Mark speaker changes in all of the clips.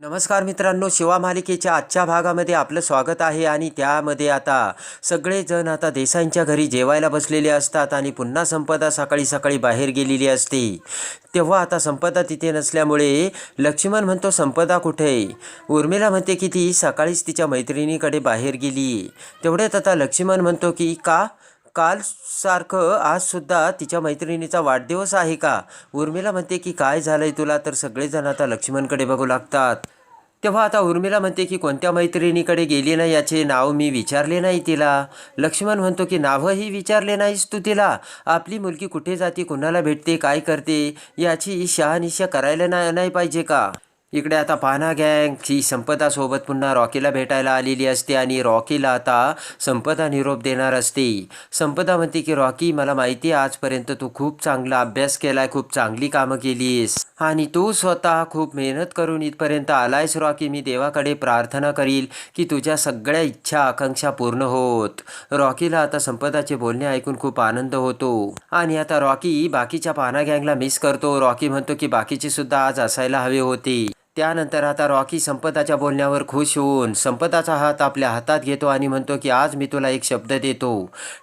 Speaker 1: नमस्कार मित्रांनो शिवा मालिकेच्या आजच्या भागामध्ये आपलं स्वागत आहे आणि त्यामध्ये आता सगळेजण आता देसाईंच्या घरी जेवायला बसलेले असतात आणि पुन्हा संपदा सकाळी सकाळी बाहेर गेलेली असते. तेव्हा आता संपदा तिथे नसल्यामुळे लक्ष्मण म्हणतो संपदा कुठे? आहे उर्मिला म्हणते की ती सकाळीच तिच्या मैत्रिणीकडे बाहेर गेली. तेवढ्यात आता लक्ष्मण म्हणतो की का? काल सारखं आजसुद्धा तिच्या मैत्रिणीचा वाढदिवस आहे का? उर्मिला म्हणते की काय झालंय तुला? तर सगळेजण आता लक्ष्मणकडे बघू लागतात. तेव्हा आता उर्मिला म्हणते की कोणत्या मैत्रिणीकडे गेली नाही याचे नाव मी विचारले नाही तिला. लक्ष्मण म्हणतो की नावही विचारले नाहीस तू तिला. आपली मुलगी कुठे जाते? कुणाला भेटते? काय करते? याची शहानिशा करायला नाही नाही पाहिजे का? इकडे आता पाना गँग ही संपदासोबत पुन्हा रॉकीला भेटायला आलेली असते आणि रॉकीला आता संपदा निरोप देणार असते. संपदा म्हणते की रॉकी मला माहिती आहे आजपर्यंत तू खूप चांगला अभ्यास केलाय खूप चांगली कामं केलीस. आणि तू स्वतः खूप मेहनत करून इथपर्यंत आलायस रॉकी. मी देवाकडे प्रार्थना करील की तुझ्या सगळ्या इच्छा आकांक्षा पूर्ण होत. रॉकीला आता संपदाचे बोलणे ऐकून खूप आनंद होतो. आणि आता रॉकी बाकीच्या पाना गँगला मिस करतो. रॉकी म्हणतो की बाकीचे सुद्धा आज असायला हवे होते. त्यानंतर आता रॉकी संपदाच्या बोलण्यावर खुश होऊन संपदाचा हात आपल्या हातात घेतो आणि म्हणतो की आज मी तुला एक शब्द देतो.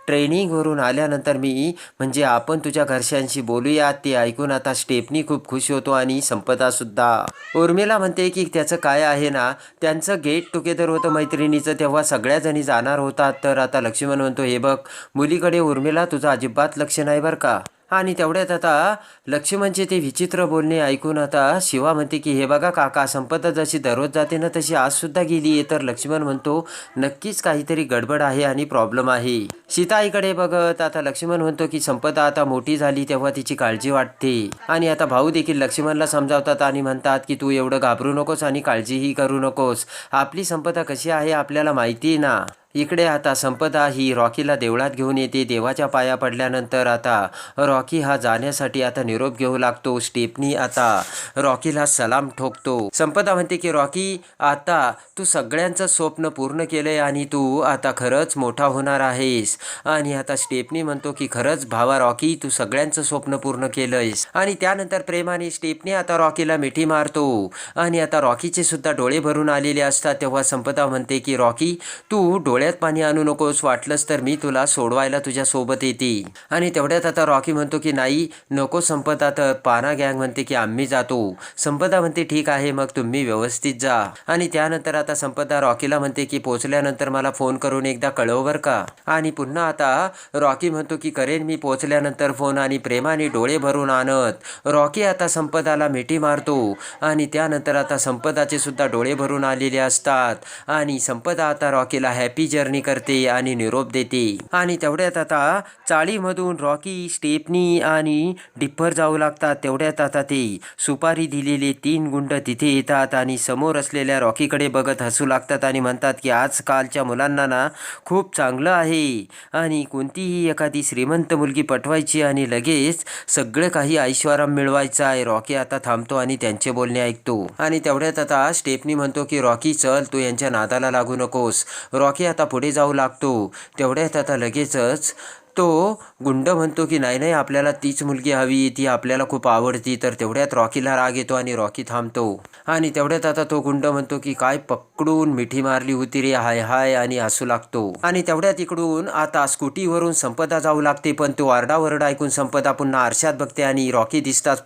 Speaker 1: ट्रेनिंगवरून आल्यानंतर मी म्हणजे आपण तुझ्या घरच्यांशी बोलूयात ते ऐकून आता स्टेपनी खूप खुश होतो आणि संपदासुद्धा उर्मिला म्हणते की त्याचं काय आहे ना त्यांचं गेट टुगेदर होतं मैत्रिणीचं तेव्हा सगळ्या जणी जाणार होतात. तर आता लक्ष्मण म्हणतो हे बघ मुलीकडे उर्मिला तुझं अजिबात लक्ष नाही बरं का? आणि तेवढ्यात आता लक्ष्मणचे ते विचित्र बोलणे ऐकून आता शिवा म्हणते की हे बघा काका संपदा जशी दररोज जाते ना तशी आजसुद्धा गेली आहे. तर लक्ष्मण म्हणतो नक्कीच काहीतरी गडबड आहे आणि प्रॉब्लेम आहे. सीताईकडे बघत आता लक्ष्मण म्हणतो की संपदा आता मोठी झाली तेव्हा तिची काळजी वाटते. आणि आता भाऊ देखील लक्ष्मणला समजावतात आणि म्हणतात की तू एवढं घाबरू नकोस आणि काळजीही करू नकोस. आपली संपदा कशी आहे आपल्याला माहिती आहे ना. इकडे आता संपदा ही रॉकीला देवळात घेऊन येते. देवाच्या पाया पडल्यानंतर आता रॉकी हा जाण्यासाठी आता निरोप घेऊ लागतो. स्टेपनी आता रॉकीला सलाम ठोकतो. संपदा म्हणते की रॉकी आता तू सगळ्यांचं स्वप्न पूर्ण केलंय आणि तू आता खरंच मोठा होणार आहेस. आणि आता स्टेपनी म्हणतो की खरंच भावा रॉकी तू सगळ्यांचं स्वप्न पूर्ण केलंयस. आणि त्यानंतर प्रेमाने स्टेपनी आता रॉकीला मिठी मारतो. आणि आता रॉकीचे सुद्धा डोळे भरून आलेले असतात. तेव्हा संपदा म्हणते की रॉकी तू डोळे डोळ्यात पाणी आणू नकोस वाटलंच तर मी तुला सोडवायला तुझ्या सोबत येते. आणि तेवढ्यात आता रॉकी म्हणतो की नाही नको संपदा तर. पाना गँग म्हणते की आम्ही जातो. संपदा म्हणते ठीक आहे मग तुम्ही व्यवस्थित जा. आणि त्यानंतर आता संपदा रॉकीला म्हणते की पोचल्यानंतर मला फोन करून एकदा कळव बर का? आणि पुन्हा आता रॉकी म्हणतो की करेन मी पोचल्यानंतर फोन आणि प्रेमाने डोळे भरून आणत. रॉकी आता संपदाला मिठी मारतो आणि त्यानंतर आता संपदाचे सुद्धा डोळे भरून आलेले असतात. आणि संपदा आता रॉकीला हॅपी जर्नी करते आणि निरोप देते. आणि तेवढ्यात आता चाळीमधून रॉकी स्टेपनी आणि डिप्पर जाऊ लागतात. तेवढ्यात आता ते सुपारी दिलेले तीन गुंड तिथे येतात आणि समोर असलेल्या रॉकीकडे बघत हसू लागतात आणि म्हणतात की आजकालच्या मुलांना ना खूप चांगलं आहे. आणि कोणतीही एखादी श्रीमंत मुलगी पटवायची आणि लगेच सगळं काही ऐश्वराम मिळवायचं आहे. रॉकी आता थांबतो आणि त्यांचे बोलणे ऐकतो. आणि तेवढ्यात आता स्टेपनी म्हणतो की रॉकी चल तू यांच्या नादाला लागू नकोस. रॉकी आता पुढे जाऊ लागतो. तेवढ्यात आता लगेचच तो गुंड म्हणतो की नाही नाही आपल्याला तीच मुलगी हवी ती आपल्याला खूप आवडती. तर तेवढ्यात रॉकीला राग येतो आणि रॉकी थांबतो. आणि तेवढ्यात आता तो गुंड म्हणतो की काय पकडून मिठी मारली होती रे हाय हाय आणि हसू लागतो. आणि तेवढ्यात इकडून आता स्कूटीवरून संपदा जाऊ लागते पण तो आरडाओरडा ऐकून संपदा पुन्हा आरशात बघते आणि रॉकी दिसताच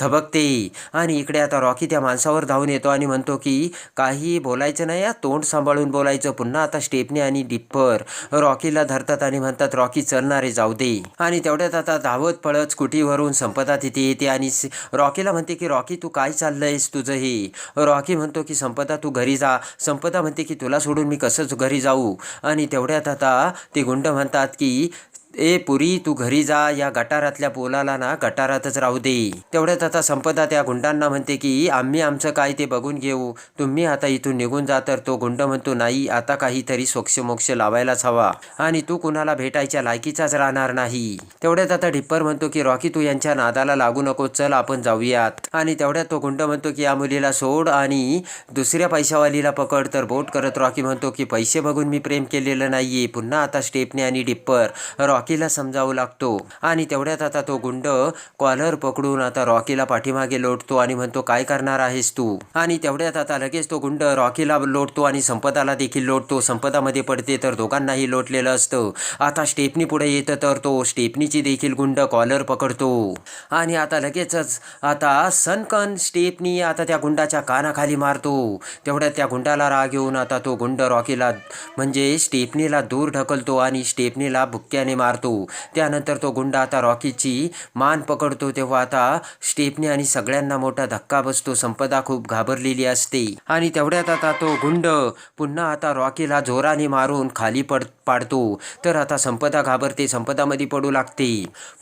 Speaker 1: थबकते. आणि इकडे आता रॉकी त्या माणसावर धावून येतो आणि म्हणतो की काही बोलायचं नाही या तोंड सांभाळून बोलायचं पुन्हा आता स्टेपनी आणि डिप्पर. रॉकीला धरतात आणि म्हणतात रॉकी चालणारे जाऊ दे. आणि तेवढ्यात आता धावत पळत स्कूटीवरून संपदा तिथे येते आणि रॉकीला म्हणते की रॉकी तू काय चाललंयस तुझं हे रॉकी म्हणतो की संपदा तू घरी जा. संपदा म्हणते की तुला सोडून मी कसंच घरी जाऊ? आणि तेवढ्यात आता ते गुंड म्हणतात की ए पुरी तू घरी जा या गटारातल्या पोलाला ना गटारातच राहू दे. तेवढ्यात आता संपदा त्या गुंडांना म्हणते की आम्ही आमचं काय ते बघून घेऊ. तुम्ही आता इथून निघून जा तर तो गुंड म्हणतो नाही आता काहीतरी स्वच्छ मोक्ष लावायलाच हवा. आणि तू कुणाला भेटायच्या लायकीचाच राहणार नाही. तेवढ्यात आता ढिप्पर म्हणतो की रॉकी तू यांच्या नादाला लागू नको चल आपण जाऊयात. आणि तेवढ्यात तो गुंड म्हणतो की या मुलीला सोड आणि दुसऱ्या पैशावालीला पकड. तर बोट करत रॉकी म्हणतो की पैसे बघून मी प्रेम केलेलं नाहीये. पुन्हा आता स्टेपने आणि डिप्पर रॉकी रॉकीला समजावू लागतो. आणि तेवढ्यात आता तो गुंड कॉलर पकडून आता रॉकीला पाठीमागे लोटतो आणि म्हणतो काय करणार आहेस तू? आणि तेवढ्यात आता लगेच तो गुंड रॉकीला लोटतो आणि संपदाला देखील लोटतो. संपदामध्ये पडते तर दोघांनाही लोटलेलं असतं. आता स्टेपनी पुढे येतं तर तो स्टेपनीची देखील गुंड कॉलर पकडतो. आणि आता लगेचच आता सनकन स्टेपनी आता त्या गुंडाच्या कानाखाली मारतो. तेवढ्यात त्या गुंडाला राग येऊन आता तो गुंड रॉकीला म्हणजे स्टेपनीला दूर ढकलतो आणि स्टेपनीला बुक्क्याने मारतो. त्यानंतर तो गुंड आता रॉकीची मान पकडतो तेव्हा आता स्टेपनी आणि सगळ्यांना मोठा धक्का बसतो. संपदा खूप घाबरलेली असते. आणि तेवढ्यात आता तो गुंड पुन्हा आता रॉकीला जोराने मारून खाली पड पाडतो. तर आता संपदा घाबरते संपदामध्ये पडू लागते.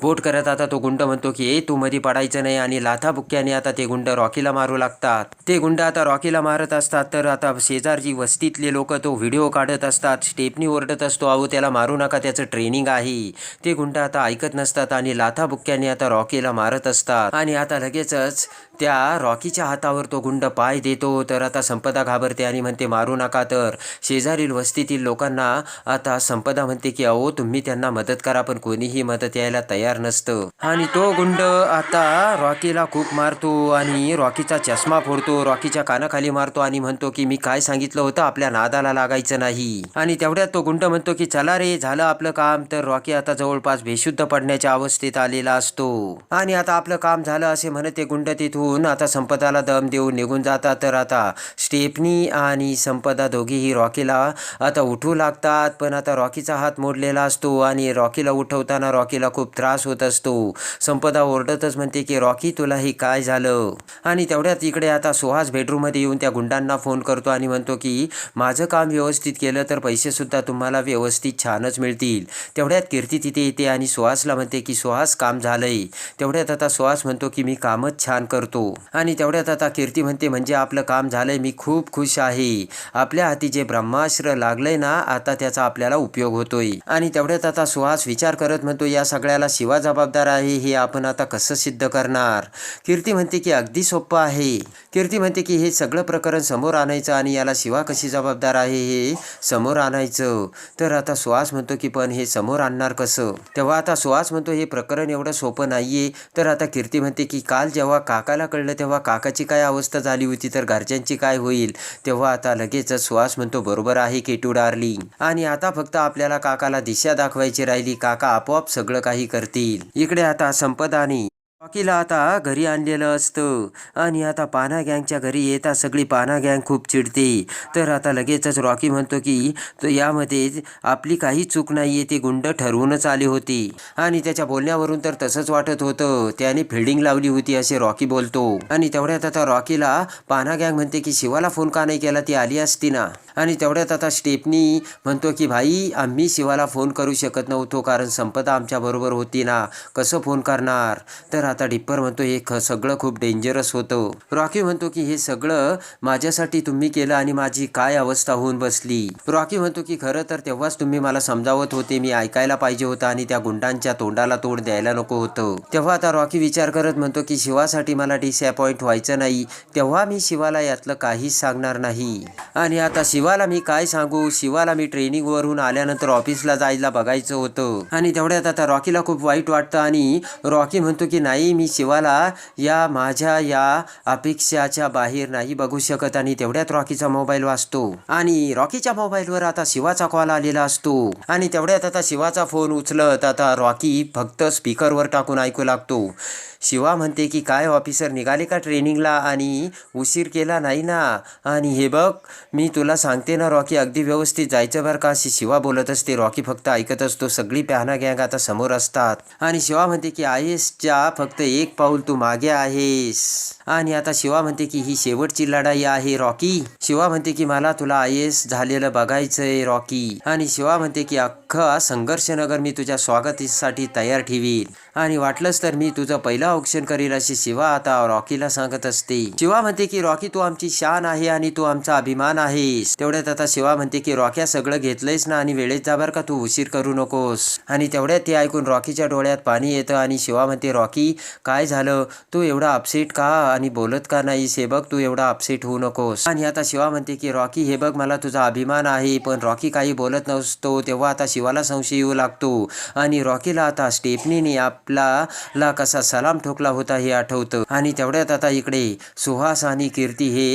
Speaker 1: बोट करत आता तो गुंड म्हणतो की ए तू मध्ये पडायचं नाही. आणि लाथाबुक्क्याने आता ते गुंड रॉकीला मारू लागतात. ते गुंड आता रॉकीला मारत असतात. तर आता शेजारची वस्तीतले लोक तो व्हिडिओ काढत असतात. स्टेपनी ओरडत असतो अहो त्याला मारू नका त्याचं ट्रेनिंग आहे. ते गुंड आता ऐकत नसतात आणि लाथाबुक्क्याने आता रॉकीला मारत असतात. आणि आता लगेचच त्या रॉकीच्या हातावर तो गुंड पाय देतो तर आता संपदा घाबरते आणि म्हणते मारू नका तर. शेजारील वस्तीतील लोकांना आता संपदा म्हणते की अहो तुम्ही त्यांना मदत करा पण कोणीही मदत यायला तयार नसतं. आणि तो गुंड आता रॉकीला खूप मारतो आणि रॉकीचा चष्मा फोडतो रॉकीच्या कानाखाली मारतो आणि म्हणतो की मी काय सांगितलं होतं? आपल्या नादाला लागायचं नाही. आणि तेवढ्यात तो गुंड म्हणतो की चला रे झालं आपलं काम. तर रॉकी आता जवळपास बेशुद्ध पडण्याच्या अवस्थेत आलेला असतो. आणि आता आपलं काम झालं असे म्हणते गुंड तिथून आता संपदाला दम देऊन निघून जातात. तर आता स्टेपनी आणि संपदा दोघीही रॉकीला आता उठू लागतात. पण आता रॉकीचा हात मोडलेला असतो आणि रॉकीला उठवताना रॉकीला खूप त्रास होत असतो. संपदा ओरडतच म्हणते की रॉकी तुला हे काय झालं? आणि तेवढ्यात इकडे आता सुहास बेडरूममध्ये येऊन त्या गुंडांना फोन करतो आणि म्हणतो की माझं काम व्यवस्थित केलं तर पैसेसुद्धा तुम्हाला व्यवस्थित छानच मिळतील. तेवढ्यात कीर्ती तिथे येते आणि सुहासला म्हणते की सुहास काम झालंय. तेवढ्यात आता सुहास म्हणतो की मी कामच छान करतो. आणि तेवढ्यात आता कीर्ती म्हणते म्हणजे आपलं काम झालंय मी खूप खुश आहे. आपल्या हाती जे ब्रह्मास्त्र लागलंय ना आता त्याचा आपल्याला उपयोग होतोय. आणि तेवढ्यात आता सुहास विचार करत म्हणतो या सगळ्याला शिवा जबाबदार आहे हे आपण आता कसं सिद्ध करणार? कीर्ती म्हणते की अगदी सोपं आहे. कीर्ती म्हणते की हे सगळं प्रकरण समोर आणायचं आणि याला शिवा कशी जबाबदार आहे हे समोर आणायचं? तर आता सुहास म्हणतो की पण हे समोर आणणार कसं? तेव्हा आता सुहास म्हणतो हे प्रकरण एवढं सोपं नाहीये. तर आता कीर्ती म्हणते की काल जेव्हा काकाला कळलं तेव्हा काकाची काय अवस्था झाली होती तर घरच्यांची काय होईल? तेव्हा आता लगेचच सुहास म्हणतो बरोबर आहे केटू डार्लिंग. आणि आता फक्त आपल्याला काकाला दिशा दाखवायची राहिली. काका आपोआप सगळं काही करतील. इकडे आता संपदानी रॉकीला आता घरी आणलेलं असतं. आणि आता पाना गँगच्या घरी येता सगळी पाना गँग खूप चिडते. तर आता लगेचच रॉकी म्हणतो की तो यामध्ये आपली काही चूक नाही आहे ते गुंड ठरवूनच आले होते. आणि त्याच्या बोलण्यावरून तर तसंच वाटत होतं. त्याने फिल्डिंग लावली होती असे रॉकी बोलतो. आणि तेवढ्यात आता रॉकीला पाना गँग म्हणते की शिवाला फोन का नाही केला? ती आली असती ना. आणि तेवढ्यात आता स्टेपनी म्हणतो की भाई आम्ही शिवाला फोन करू शकत नव्हतो कारण संपदा आमच्याबरोबर होती ना. कसं फोन करणार? तर आता डिप्पर म्हणतो हे ख सगळं खूप डेंजरस होतं. रॉकी म्हणतो की हे सगळं माझ्यासाठी तुम्ही केलं आणि माझी काय अवस्था होऊन बसली? रॉकी म्हणतो की खरं तर तेव्हाच तुम्ही मला समजावत होते. मी ऐकायला पाहिजे होतं आणि त्या गुंडांच्या तोंडाला तोड द्यायला नको होतं. तेव्हा आता रॉकी विचार करत म्हणतो की शिवासाठी मला डिसअपॉइंट व्हायचं नाही. तेव्हा मी शिवाला यातलं काहीच सांगणार नाही. आणि आता शिवा शिवाला मी काय सांगू? शिवाला मी ट्रेनिंगवरून आल्यानंतर ऑफिसला जायला बघायचं होतं. आणि तेवढ्यात आता रॉकीला खूप वाईट वाटतं आणि रॉकी म्हणतो की नाही मी शिवाला या माझ्या या अपेक्षाच्या बाहेर नाही बघू शकत. आणि तेवढ्यात रॉकीचा मोबाईल वाचतो. आणि रॉकीच्या मोबाईलवर आता शिवाचा कॉल आलेला असतो. आणि तेवढ्यात आता शिवाचा फोन उचलत आता रॉकी फक्त स्पीकरवर टाकून ऐकू लागतो. शिवा म्हणते की काय हो, ऑफिसर निघाले का ट्रेनिंगला आणि उशीर केला नाही ना? आणि हे बघ मी तुला सांगते ना रॉकी अगदी व्यवस्थित जायचं बरं का? अशी शिवा बोलत असते. रॉकी फक्त ऐकत असतो. सगळी प्याना गँग आता समोर असतात. आणि शिवा म्हणते की आय एसच्या फक्त एक पाऊल तू मागे आहेस. आणि आता शिवा म्हणते की ही शेवटची लढाई आहे रॉकी. शिवा म्हणते की मला तुला आय एस झालेलं बघायचंय रॉकी. आणि शिवा म्हणते की अख्खा संघर्षनगर मी तुझ्या स्वागतीसाठी तयार ठेवील आणि वाटलंच तर मी तुझं पहिलं औक्षण करील अशी शिवा आता रॉकीला सांगत असते. शिवा म्हणते की रॉकी तू आमची शान आहे आणि तू आमचा अभिमान आहेस. तेवढ्यात आता शिवा म्हणते की रॉक्या सगळं घेतलंयस ना आणि वेळेत जा बरं का तू उशीर करू नकोस. आणि तेवढ्यात ते ऐकून रॉकीच्या डोळ्यात पाणी येतं आणि शिवा म्हणते रॉकी काय झालं? तू एवढा अपसेट का? आणि बोलत का नाहीस? हे बघ तू एवढा अपसेट होऊ नकोस. आणि आता शिवा म्हणते की रॉकी हे बघ मला तुझा अभिमान आहे पण रॉकी काही बोलत नसतो तेव्हा आता शिवाला संशय येऊ लागतो. आणि रॉकीला आता स्टेपनीने आपला ला कसा सलाम ठोकला होता हे आठवतं. आणि तेवढ्यात आता इकडे सुहास आणि कीर्ती हे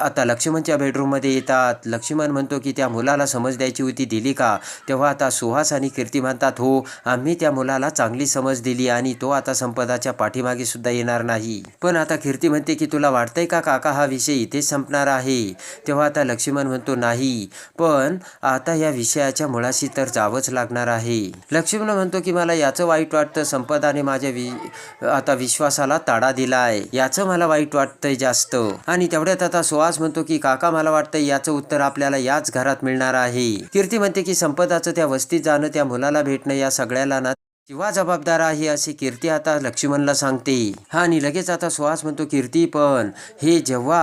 Speaker 1: आता लक्ष्मणच्या बेडरूममध्ये येतात. लक्ष्मण म्हणतो की त्या मुलाला समज द्यायची होती दिली का? तेव्हा आता सुहास आणि कीर्ती म्हणतात हो आम्ही त्या मुलाला चांगली समज दिली आणि तो आता संपदाच्या पाठीमागे सुद्धा येणार नाही. पण आता कीर्ती म्हणते की तुला वाटतंय का काका हा विषय इथेच संपणार आहे? तेव्हा आता लक्ष्मण म्हणतो नाही पण आता या विषयाच्या मुळाशी तर जावंच लागणार आहे. लक्ष्मण म्हणतो की मला याचं वाईट वाटतं. संपदाने माझ्या वि आता विश्वासाला ताडा दिलाय. याचं मला वाईट वाटतंय जास्त. आणि तेवढ्यात आता सुहास म्हणतो की काका मला वाटतं याचं उत्तर आपल्याला याच घरात मिळणार आहे. कीर्ती म्हणते की संपदाचं त्या वस्तीत जाणं त्या मुलाला भेटणं या सगळ्याला ना शिवा जबाबदार आहे अशी कीर्ती आता लक्ष्मणला सांगते. हा आणि लगेच आता सुहास म्हणतो कीर्ती पण हे जेव्हा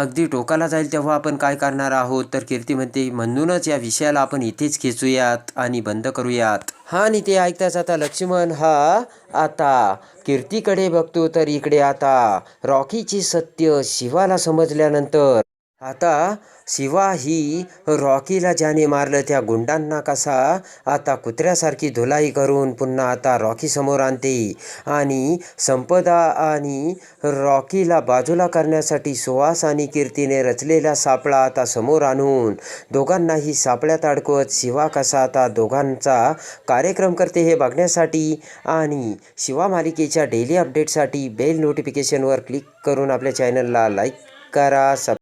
Speaker 1: अगदी टोकाला जाईल तेव्हा आपण काय करणार आहोत? तर कीर्ती म्हणते म्हणूनच या विषयाला आपण इथेच खेचूयात आणि बंद करूयात. हा आणि ते ऐकताच आता लक्ष्मण हा आता कीर्तीकडे बघतो तर इकडे आता रॉकीची सत्य शिवाला समजल्यानंतर आता शिवा ही रॉकीला ज्याने मारलं त्या गुंडांना कसा? आता कुत्र्यासारखी धुलाई करून पुन्हा आता रॉकी समोर आणते. आणि संपदा आणि रॉकीला बाजूला करण्यासाठी सुहास आणि कीर्तीने रचलेला सापळा आता समोर आणून दोघांनाही सापळ्यात अडकवत शिवा कसा आता दोघांचा कार्यक्रम करते हे बघण्यासाठी? आणि शिवा मालिकेच्या डेली अपडेटसाठी बेल नोटिफिकेशनवर क्लिक करून आपल्या चॅनलला लाईक करा सब